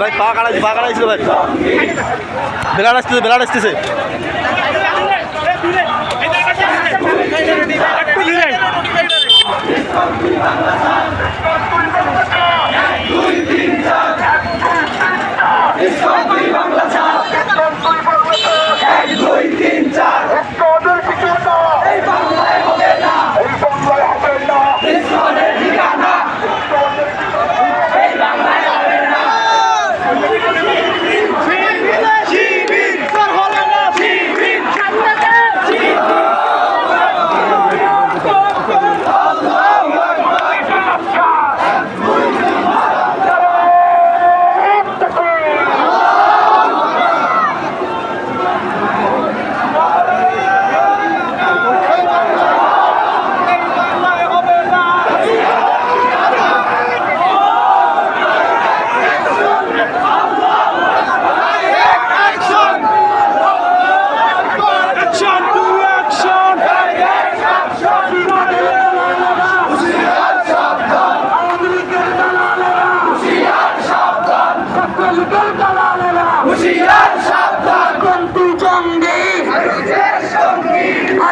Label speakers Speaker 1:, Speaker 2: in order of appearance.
Speaker 1: ভাই পা কাটাইছে পা কাটাইছিল ভাই। বেলার আসতেছে বেলার আসতেছে।
Speaker 2: আমাদের ভারতের